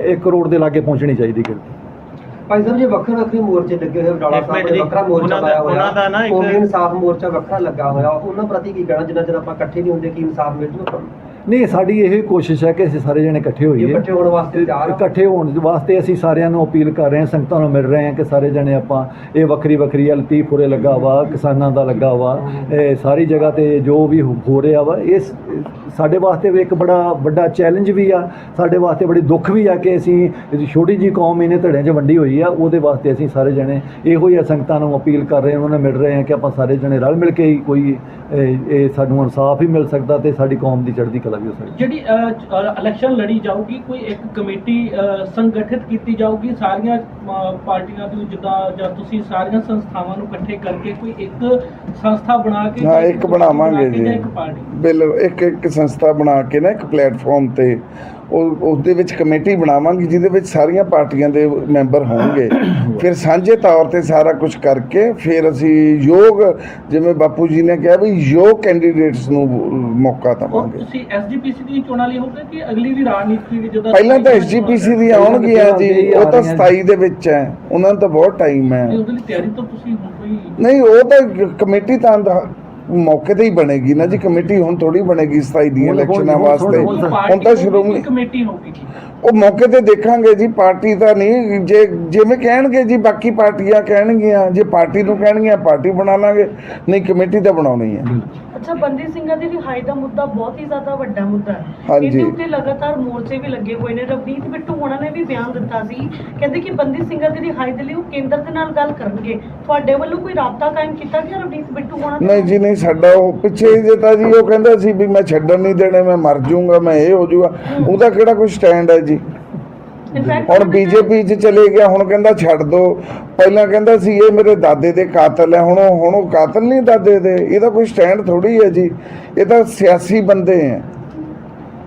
1 ਕਰੋੜ ਦੇ ਲਾਗੇ ਪਹੁੰਚਣੀ ਚਾਹੀਦੀ ਗਿਣਤੀ ਭਾਈ ਸਾਹਿਬ ਜੀ ਵੱਖਰੇ ਵੱਖਰੇ ਮੋਰਚੇ ਲੱਗੇ ਹੋਏ ਬਡਾਲਾ ਸਾਹਿਬ ਦੇ ਵੱਖਰਾ ਮੋਰਚਾ ਲਾਇਆ ਹੋਇਆ ਉਹਨਾਂ ਦਾ ਨਾ ਇੱਕ ਇਨਸਾਫ ਮੋਰਚਾ ਵੱਖਰਾ ਲੱਗਾ ਹੋਇਆ ਉਹਨਾਂ ਪ੍ਰਤੀ ਕੀ ਕਹਿਣਾ ਜਿੰਨਾ ਚਿਰ ਆਪਾਂ ਇਕੱਠੇ ਨਹੀਂ ਹੁੰਦੇ ਕੀ ਇਨਸਾਫ ਮਿਲ ਜੂਗਾ ਨਹੀਂ ਸਾਡੀ ਇਹ ਕੋਸ਼ਿਸ਼ ਹੈ ਕਿ ਅਸੀਂ ਸਾਰੇ ਜਣੇ ਇਕੱਠੇ ਹੋਈਏ ਇਕੱਠੇ ਹੋਣ ਵਾਸਤੇ ਤਿਆਰ। ਇਕੱਠੇ ਹੋਣ ਦੇ ਵਾਸਤੇ ਅਸੀਂ ਸਾਰਿਆਂ ਨੂੰ ਅਪੀਲ ਕਰ ਰਹੇ ਹਾਂ ਸੰਗਤਾਂ ਨੂੰ ਮਿਲ ਰਹੇ ਹਾਂ ਕਿ ਸਾਰੇ ਜਣੇ ਆਪਾਂ ਇਹ ਵੱਖਰੀ ਵੱਖਰੀ ਲਤੀਫਪੁਰੇ ਲੱਗਾ ਵਾ ਕਿਸਾਨਾਂ ਦਾ ਲੱਗਾ ਵਾ ਇਹ ਸਾਰੀ ਜਗ੍ਹਾ ਤੇ ਜੋ ਵੀ ਹੋ ਹੋ ਰਿਹਾ ਵਾ ਇਸ ਸਾਡੇ ਵਾਸਤੇ ਵੀ ਇੱਕ ਬੜਾ ਵੱਡਾ ਚੈਲੰਜ ਵੀ ਆ ਸਾਡੇ ਵਾਸਤੇ ਬੜੀ ਦੁੱਖ ਵੀ ਆ ਕਿ ਅਸੀਂ ਇਹ ਛੋਟੀ ਜੀ ਕੌਮ ਇਹਨੇ ਧੜਿਆਂ 'ਚ ਵੰਡੀ ਹੋਈ ਆ ਉਹਦੇ ਵਾਸਤੇ ਅਸੀਂ ਸਾਰੇ ਜਣੇ ਇਹੋ ਹੀ ਆ ਸੰਗਤਾਂ ਨੂੰ ਅਪੀਲ ਕਰ ਰਹੇ ਹਾਂ ਉਹਨਾਂ ਨਾਲ ਮਿਲ ਰਹੇ ਹਾਂ ਕਿ ਆਪਾਂ ਸਾਰੇ ਜਣੇ ਰਲ ਮਿਲ ਕੇ ਹੀ ਕੋਈ ਇਹ ਇਹ ਸਾਨੂੰ ਇਨਸਾਫ ਹੀ ਮਿਲ ਸਕਦਾ ਤੇ ਸਾਡੀ ਕੌਮ ਦੀ ਚੜ੍ਹਦੀ ਕਲਾ ਵੀ ਹੋ ਸਕਦੀ। ਜਿਹੜੀ ਇਲੈਕਸ਼ਨ ਲੜੀ ਜਾਊਗੀ ਕੋਈ ਇੱਕ ਕਮੇਟੀ ਸੰਗਠਿਤ ਕੀਤੀ ਜਾਊਗੀ ਸਾਰੀਆਂ ਪਾਰਟੀਆਂ ਦੀ ਜਿੱਦਾਂ ਜਾਂ ਤੁਸੀਂ ਸਾਰੀਆਂ ਸੰਸਥਾਵਾਂ ਨੂੰ ਇਕੱਠੇ ਕਰਕੇ ਕੋਈ ਇੱਕ ਸੰਸਥਾ ਬਣਾ ਕੇ ਹਾਂ ਇੱਕ ਬਣਾਵਾਂਗੇ ਜੀ ਬਿਲ ਇੱਕ ਇੱਕ ਸੰਸਥਾ ਬਣਾ ਕੇ ਨਾ ਇੱਕ ਪਲੇਟਫਾਰਮ ਤੇ ਉਹ ਉਹਦੇ ਵਿੱਚ ਕਮੇਟੀ ਬਣਾਵਾਂਗੇ ਜਿਹਦੇ ਵਿੱਚ ਸਾਰੀਆਂ ਪਾਰਟੀਆਂ ਦੇ ਮੈਂਬਰ ਹੋਣਗੇ। ਫਿਰ ਸਾਂਝੇ ਤੌਰ ਤੇ ਸਾਰਾ ਕੁਝ ਕਰਕੇ ਫਿਰ ਅਸੀਂ ਯੋਗ ਜਿਵੇਂ ਬਾਪੂ ਜੀ ਨੇ ਕਿਹਾ ਵੀ ਯੋਗ ਕੈਂਡੀਡੇਟਸ ਨੂੰ ਮੌਕਾ ਦੇਵਾਂਗੇ। ਤੁਸੀਂ ਐਸਜੀਪੀਸੀ ਦੀ ਚੋਣਾਂ ਲਈ ਹੋਊਗਾ ਕਿ ਅਗਲੀ ਵੀ ਰਾਜਨੀਤੀ ਵੀ ਜਦੋਂ ਪਹਿਲਾਂ ਤਾਂ ਐਸਜੀਪੀਸੀ ਦੀ ਆਉਣਗੀਆਂ ਜੀ ਉਹ ਤਾਂ 27 ਦੇ ਵਿੱਚ ਹੈ ਉਹਨਾਂ ਨੂੰ ਤਾਂ ਬਹੁਤ ਟਾਈਮ ਹੈ। ਨਹੀਂ, ਉਹਦੇ ਲਈ ਤਿਆਰੀ ਤਾਂ ਤੁਸੀਂ ਹੁਣ ਕੋਈ ਨਹੀਂ ਉਹ ਤਾਂ ਕਮੇਟੀ ਤਾਂ ਦਾ- ਮੌਕੇ ਤੇ ਹੀ ਬਣੇਗੀ ਨਾ ਜੀ ਕਮੇਟੀ ਹੁਣ ਥੋੜੀ ਬਣੇਗੀ 27 ਦੀਆਂ ਹੁਣ- ਹੁਣ- ਇਲੈਕਸ਼ਨਾਂ ਵਾਸਤੇ। ਹੁਣ- ਤਾਂ ਸ਼੍ਰੋਮਣੀ ਕਮੇਟੀ ਹੋਊਗੀ ਜੀ। ਉਹ ਮੌਕੇ ਤੇ ਦੇਖਾਂਗੇ ਜੀ ਪਾਰਟੀ ਤਾਂ ਨਹੀਂ ਜੇ ਜਿਵੇਂ ਕਹਿਣਗੇ ਜੀ ਬਾਕੀ ਪਾਰਟੀਆਂ ਕਹਿਣਗੀਆਂ ਜੇ ਪਾਰਟੀ ਨੂੰ ਕਹਿਣਗੀਆਂ ਪਾਰਟੀ ਬਣਾ ਲਾਂਗੇ ਨਹੀਂ ਕਮੇਟੀ ਤਾਂ ਬਣਾਉਣੀ ਹੈ। ਅੱਛਾ ਬੰਦੀ ਸਿੰਘਾਂ ਦੀ ਰਿਹਾਈ ਦਾ ਮੁੱਦਾ ਬਹੁਤ ਹੀ ਜ਼ਿਆਦਾ ਵੱਡਾ ਮੁੱਦਾ ਹੈ। ਇਹਦੇ ਉੱਤੇ ਲਗਾਤਾਰ ਮੋਰਚੇ ਵੀ ਲੱਗੇ ਹੋਏ ਨੇ। ਰਵਨੀਤ ਬਿੱਟੂ ਹੋਣਾ ਨੇ ਵੀ ਬਿਆਨ ਦਿੱਤਾ ਸੀ। ਕਹਿੰਦੇ ਕਿ ਬੰਦੀ ਸਿੰਘਾਂ ਦੀ ਰਿਹਾਈ ਦੇ ਲਈ ਉਹ ਕੇਂਦਰ ਦੇ ਨਾਲ ਗੱਲ ਕਰਨਗੇ। ਤੁਹਾਡੇ ਵੱਲੋਂ ਕੋਈ ਰਾਬਤਾ ਕਾਇਮ ਕੀਤਾ ਗਿਆ ਰਵਨੀਤ ਬਿੱਟੂ ਹੋਣਾ ਦੇ ਨਹੀਂ? ਜੀ ਨਹੀਂ ਸਾਡਾ ਉਹ ਪਿੱਛੇ ਜੇ ਤਾਂ ਜੀ ਉਹ ਕਹਿੰਦਾ ਸੀ ਵੀ ਮੈਂ ਛੱਡਣ ਨਹੀਂ ਦੇਣੇ ਮੈਂ ਮਰ ਜਾਊਂਗਾ ਮੈਂ ਇਹ ਹੋ ਜਾਊਗਾ। ਉਹਦਾ ਕਿਹੜਾ ਕੋਈ ਸਟੈਂਡ ਹੈ ਜੀ? ਹੁਣ ਬੀਜੇਪੀ 'ਚ ਚਲੇ ਗਿਆ ਹੁਣ ਕਹਿੰਦਾ ਛੱਡ ਦੋ। ਪਹਿਲਾਂ ਕਹਿੰਦਾ ਸੀ ਇਹ ਮੇਰੇ ਦਾਦੇ ਦੇ ਕਾਤਲ ਹੈ ਹੁਣ ਹੁਣ ਉਹ ਕਾਤਲ ਨਹੀਂ ਦਾਦੇ ਦੇ। ਇਹਦਾ ਕੋਈ ਸਟੈਂਡ ਥੋੜੀ ਹੈ ਜੀ। ਇਹ ਤਾਂ ਸਿਆਸੀ ਬੰਦੇ ਹੈ।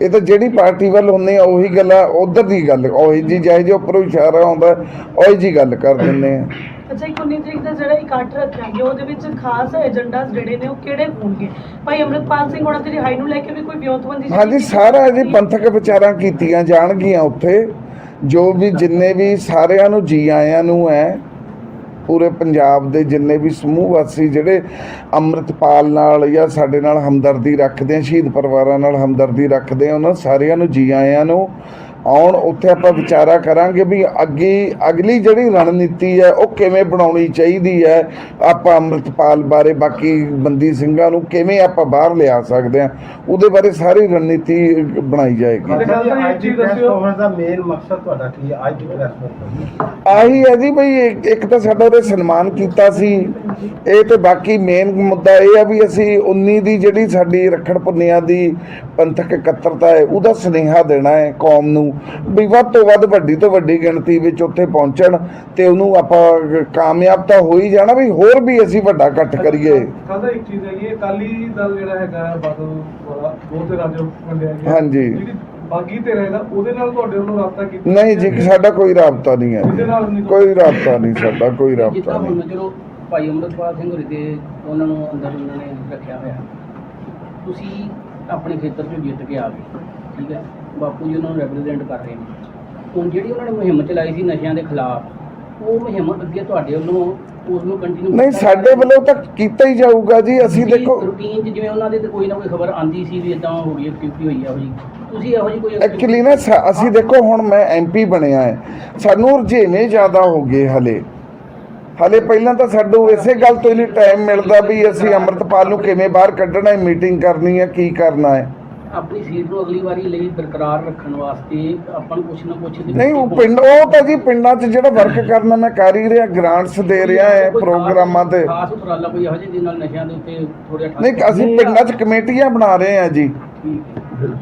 ਇਹ ਤਾਂ ਜਿਹੜੀ ਪਾਰਟੀ ਵੱਲ ਹੁੰਦੇ ਆ ਉਹੀ ਗੱਲਾਂ ਉਧਰ ਦੀ ਗੱਲ। ਉਹੀ ਜੀ ਜਿਹੇ ਜੋ ਉੱਪਰੋਂ ਇਸ਼ਾਰਾ ਆਉਂਦਾ ਉਹੀ ਜੀ ਗੱਲ ਕਰ ਦਿੰਦੇ ਆ। ਅੱਛਾ 19 ਤਰੀਕ ਦਾ ਜਿਹੜਾ ਇਕੱਠ ਰੱਖਿਆ ਗਿਆ ਉਹਦੇ ਵਿੱਚ ਖਾਸ ਏਜੰਡਾਸ ਜਿਹੜੇ ਨੇ ਉਹ ਕਿਹੜੇ ਹੋਣਗੇ? ਭਾਈ ਅਮਰਿਤਪਾਲ ਸਿੰਘ ਹੋਣਾ ਦੀ ਰਿਹਾਈ ਨੂੰ ਲੈ ਕੇ ਵੀ ਕੋਈ ਵਿਉਂਤਬੰਦੀ ਸੀ ਹਾਂਜੀ ਸਾਰਾ ਜੀ ਪੰਥਕ ਵਿਚਾਰਾਂ ਕੀਤੀਆਂ ਜਾਣਗੀਆਂ ਉੱਥੇ। ਜੋ ਵੀ ਜਿੰਨੇ ਵੀ ਸਾਰਿਆਂ ਨੂੰ ਜੀ ਆਇਆਂ ਨੂੰ ਹੈ ਪੂਰੇ ਪੰਜਾਬ ਦੇ ਜਿੰਨੇ ਵੀ ਸਮੂਹ ਵਾਸੀ ਜਿਹੜੇ ਅੰਮ੍ਰਿਤਪਾਲ ਨਾਲ ਜਾਂ ਸਾਡੇ ਨਾਲ ਹਮਦਰਦੀ ਰੱਖਦੇ ਆ ਸ਼ਹੀਦ ਪਰਿਵਾਰਾਂ ਨਾਲ ਹਮਦਰਦੀ ਰੱਖਦੇ ਆ ਉਹਨਾਂ ਸਾਰਿਆਂ ਨੂੰ ਜੀ ਆਇਆਂ ਨੂੰ ਆਉਣ ਉੱਥੇ ਆਪਾਂ ਵਿਚਾਰਾ ਕਰਾਂਗੇ ਵੀ ਅੱਗੇ ਅਗਲੀ ਜਿਹੜੀ ਰਣਨੀਤੀ ਹੈ ਉਹ ਕਿਵੇਂ ਬਣਾਉਣੀ ਚਾਹੀਦੀ ਹੈ ਆਪਾਂ ਅੰਮ੍ਰਿਤਪਾਲ ਬਾਰੇ ਬਾਕੀ ਬੰਦੀ ਸਿੰਘਾਂ ਨੂੰ ਕਿਵੇਂ ਆਪਾਂ ਬਾਹਰ ਲਿਆ ਸਕਦੇ ਹਾਂ ਉਹਦੇ ਬਾਰੇ ਸਾਰੀ ਰਣਨੀਤੀ ਬਣਾਈ ਜਾਏਗੀ। ਅੱਜ ਦੀ ਪ੍ਰੈਸ ਕਾਨਫਰੰਸ ਦਾ ਮੇਨ ਮਕਸਦ ਤੁਹਾਡਾ ਕੀ ਹੈ? ਅੱਜ ਦੀ ਪ੍ਰੈਸ ਕਾਨਫਰੰਸ ਆਹੀ ਹੈ ਜੀ ਬਈ ਇੱਕ- ਇੱਕ ਤਾਂ ਸਾਡਾ ਉਹਦੇ ਸਨਮਾਨ ਕੀਤਾ ਸੀ ਇਹ ਤੇ ਬਾਕੀ ਮੇਨ ਮੁੱਦਾ ਇਹ ਆ ਵੀ ਅਸੀਂ 19 ਦੀ ਜਿਹੜੀ ਸਾਡੀ ਰੱਖੜ ਪੁੰਨਿਆ ਦੀ ਪੰਥਕ ਇਕੱਤਰਤਾ ਹੈ ਉਹਦਾ ਸੁਨੇਹਾ ਦੇਣਾ ਹੈ ਕੌਮ ਨੂੰ ਵੀ ਵੱਧ ਤੋਂ ਵੱਧ ਵੱਡੀ ਤੋਂ ਵੱਡੀ ਗਿਣਤੀ ਵਿੱਚ ਉੱਥੇ ਪਹੁੰਚਣ ਤੇ ਉਹਨੂੰ ਆਪਾਂ ਕਾਮਯਾਬ ਤਾਂ ਹੋ ਹੀ ਜਾਣਾ ਵੀ ਹੋਰ ਵੀ ਅਸੀਂ ਵੱਡਾ ਇਕੱਠ ਕਰੀਏ। ਕਹਿੰਦਾ ਇੱਕ ਚੀਜ਼ ਹੈਗੀ ਹੈ ਅਕਾਲੀ ਦਲ ਜਿਹੜਾ ਹੈਗਾ ਹੈ ਬਾਦਲ ਵਾਲਾ ਬਹੁਤ ਤੇ ਰਾਜੋ ਵੰਡਿਆ ਗਿਆ ਹਾਂਜੀ। ਜਿਹੜੀ ਬਾਗੀ ਤੇ ਰਹੇਗਾ ਉਹਦੇ ਨਾਲ ਤੁਹਾਡੇ ਵੱਲੋਂ ਰਾਬਤਾ ਕੀਤਾ ਨਹੀਂ ਜੀ ਸਾਡਾ ਕੋਈ ਰਾਬਤਾ ਨਹੀਂ ਹੈ ਇਹਦੇ ਨਾਲ ਨਹੀਂ ਕੋਈ ਰਾਬਤਾ ਨਹੀਂ ਸਾਡਾ ਕੋਈ ਰਾਬਤਾ ਜਿੱਦਾਂ ਨਹੀਂ। ਭਾਈ ਅਮਰਪਾਲ ਸਿੰਘ ਹੋਰੀ ਤੇ ਉਹਨਾਂ ਨੂੰ ਅੰਦਰ ਉਹਨਾਂ ਨੇ ਰੱਖਿਆ ਹੋਇਆ। ਤੁਸੀਂ ਆਪਣੇ ਖੇਤਰ 'ਚੋਂ ਜਿੱਤ ਕੇ ਆ ਗਏ ਠੀਕ ਹੈ? ਬਾਪੂ ਜੀ ਉਹਨਾਂ ਨੂੰ ਰੈਪਰੈਜ਼ੈਂਟ ਕਰ ਰਹੇ ਨੇ। ਹੁਣ ਜਿਹੜੀ ਉਹਨਾਂ ਨੇ ਮੁਹਿੰਮ ਚਲਾਈ ਸੀ ਨਸ਼ਿਆਂ ਦੇ ਖਿਲਾਫ ਉਹ ਮੁਹਿੰਮ ਅੱਗੇ ਤੁਹਾਡੇ ਵੱਲੋਂ ਉਸ ਨੂੰ ਕੰਟੀਨਿਊ ਨਹੀਂ ਸਾਡੇ ਵੱਲੋਂ ਤਾਂ ਕੀਤਾ ਹੀ ਜਾਊਗਾ ਜੀ ਅਸੀਂ ਦੇਖੋ ਰੂਟੀਨ 'ਚ ਜਿਵੇਂ ਉਹਨਾਂ ਦੇ ਤੇ ਕੋਈ ਨਾ ਕੋਈ ਖਬਰ ਆਂਦੀ ਸੀ ਵੀ ਇਦਾਂ ਹੋ ਗਈ ਐਕਟੀਵਿਟੀ ਹੋਈ ਆ ਹੋ ਜੀ ਤੁਸੀਂ ਇਹੋ ਜਿਹੀ ਕੋਈ ਐਕਚੁਅਲੀ ਨਾ ਅਸੀਂ ਦੇਖੋ ਹੁਣ ਮੈਂ ਐਮਪੀ ਬਣਿਆ ਹੈ। ਸਾਨੂੰ ਰੁਝੇਵੇਂ ਜ਼ਿਆਦਾ ਹੋ ਗਏ ਹਲੇ। ਹਲੇ ਪਹਿਲਾਂ ਤਾਂ ਸਾਨੂੰ ਇਸੇ ਗੱਲ ਤੋਂ ਹੀ ਟਾਈਮ ਮਿਲਦਾ ਵੀ ਅਸੀਂ ਅੰਮ੍ਰਿਤਪਾਲ ਨੂੰ ਕਿਵੇਂ ਬਾਹਰ ਕੱਢਣਾ ਹੈ ਮੀਟਿੰਗ ਕਰਨੀ ਹੈ ਕੀ ਕਰਨਾ ਹੈ। ਆਪਣੀ ਸੀਟ ਨੂੰ ਅਗਲੀ ਵਾਰੀ ਲਈ ਬਰਕਰਾਰ ਰੱਖਣ ਵਾਸਤੇ ਆਪਾਂ ਨੂੰ ਕੁਛ ਨਾ ਕੁਛ ਨਹੀਂ ਉਹ ਪਿੰਡ ਉਹ ਤਾਂ ਜੀ ਪਿੰਡਾਂ 'ਚ ਜਿਹੜਾ ਵਰਕ ਕਰਨਾ ਮੈਂ ਕਰ ਹੀ ਰਿਹਾ ਗ੍ਰਾਂਟਸ ਦੇ ਰਿਹਾ ਹੈ ਪ੍ਰੋਗਰਾਮਾਂ ਤੇ। ਖਾਸ ਉਪਰਾਲਾ ਕੋਈ ਇਹੋ ਜਿਹੇ ਜਿਹਦੇ ਨਾਲ ਨਸ਼ਿਆਂ ਦੇ ਉੱਤੇ ਥੋੜਾ ਨਹੀਂ ਅਸੀਂ ਪਿੰਡਾਂ 'ਚ ਕਮੇਟੀਆਂ ਬਣਾ ਰਹੇ ਹਾਂ ਜੀ।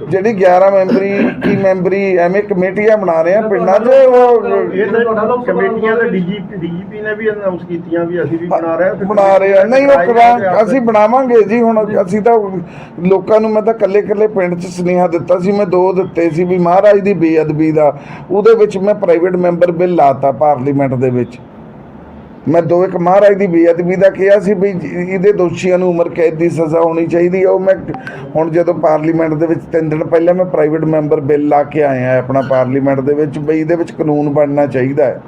ਜਿਹੜੀ 11 ਮੈਂਬਰੀ 21 ਮੈਂਬਰੀ ਐਵੇਂ ਕਮੇਟੀਆਂ ਬਣਾ ਰਹੇ ਹਾਂ ਪਿੰਡਾਂ 'ਚ ਉਹ ਇਹ ਤਾਂ ਕਮੇਟੀਆਂ ਦੇ ਡੀਜੀਪੀ ਡੀਜੀਪੀ ਨੇ ਵੀ ਅਨਾਉਂਸ ਕੀਤੀਆਂ ਵੀ ਅਸੀਂ ਵੀ ਬਣਾ ਰਹੇ ਤੇ ਬਣਾ ਰਹੇ ਆ। ਨਹੀਂ ਉਹ ਤੇ ਕਰਾਂ ਅਸੀਂ ਬਣਾਵਾਂਗੇ ਜੀ ਹੁਣ। ਅਸੀਂ ਤਾਂ ਲੋਕਾਂ ਨੂੰ ਮੈਂ ਤਾਂ ਕੱਲੇ ਕੱਲੇ ਪਿੰਡ 'ਚ ਸੁਨੇਹਾ ਦਿੱਤਾ ਸੀ ਮੈਂ ਦੋ ਦਿੱਤੇ ਸੀ ਵੀ ਮਹਾਰਾਜ ਦੀ ਬੇਅਦਬੀ ਦਾ। ਉਹਦੇ ਵਿੱਚ ਮੈਂ ਪ੍ਰਾਈਵੇਟ ਮੈਂਬਰ ਬਿੱਲ ਲਾਤਾ ਪਾਰਲੀਮੈਂਟ ਦੇ ਵਿੱਚ। ਮੈਂ ਦੋ ਇੱਕ ਮਹਾਰਾਜ ਦੀ ਬੇਅਦਬੀ ਦਾ ਕਿਹਾ ਸੀ ਵੀ ਇਹਦੇ ਦੋਸ਼ੀਆਂ ਨੂੰ ਉਮਰ ਕੈਦ ਦੀ ਸਜ਼ਾ ਹੋਣੀ ਚਾਹੀਦੀ ਹੈ ਉਹ ਮੈਂ ਹੁਣ ਜਦੋਂ ਪਾਰਲੀਮੈਂਟ ਦੇ ਵਿੱਚ ਤਿੰਨ ਦਿਨ ਪਹਿਲਾਂ ਮੈਂ ਪ੍ਰਾਈਵੇਟ ਮੈਂਬਰ ਬਿੱਲ ਲਾ ਕੇ ਆਇਆ ਆਪਣਾ ਪਾਰਲੀਮੈਂਟ ਦੇ ਵਿੱਚ ਬਈ ਇਹਦੇ ਵਿੱਚ ਕਾਨੂੰਨ ਬਣਨਾ ਚਾਹੀਦਾ ਹੈ।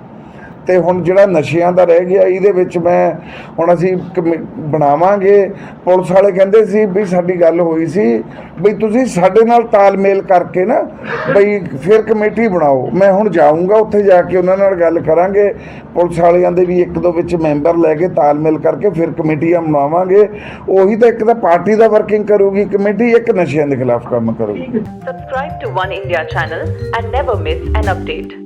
ਤੇ ਹੁਣ ਜਿਹੜਾ ਨਸ਼ਿਆਂ ਦਾ ਰਹਿ ਗਿਆ, ਇਹਦੇ ਵਿੱਚ ਮੈਂ ਹੁਣ ਅਸੀਂ ਕਮੇ- ਬਣਾਵਾਂਗੇ। ਪੁਲਿਸ ਵਾਲੇ ਕਹਿੰਦੇ ਸੀ ਵੀ ਸਾਡੀ ਗੱਲ ਹੋਈ ਸੀ ਵੀ ਤੁਸੀਂ ਸਾਡੇ ਨਾਲ ਤਾਲਮੇਲ ਕਰਕੇ ਨਾ ਬਈ ਫਿਰ ਕਮੇਟੀ ਬਣਾਓ। ਮੈਂ ਹੁਣ ਜਾਊਂਗਾ ਉੱਥੇ ਜਾ ਕੇ ਉਹਨਾਂ ਨਾਲ ਗੱਲ ਕਰਾਂਗੇ। ਪੁਲਿਸ ਵਾਲਿਆਂ ਦੇ ਵੀ ਇੱਕ ਦੋ ਵਿੱਚ ਮੈਂਬਰ ਲੈ ਕੇ ਤਾਲਮੇਲ ਕਰਕੇ ਫਿਰ ਕਮੇਟੀਆਂ ਬਣਾਵਾਂਗੇ। ਉਹੀ ਤਾਂ ਇੱਕ ਤਾਂ ਪਾਰਟੀ ਦਾ ਵਰਕਿੰਗ ਕਰੂਗੀ ਕਮੇਟੀ, ਇੱਕ ਨਸ਼ਿਆਂ ਦੇ ਖਿਲਾਫ ਕੰਮ ਕਰੂਗੀ। Subscribe to One India channel and never miss an update.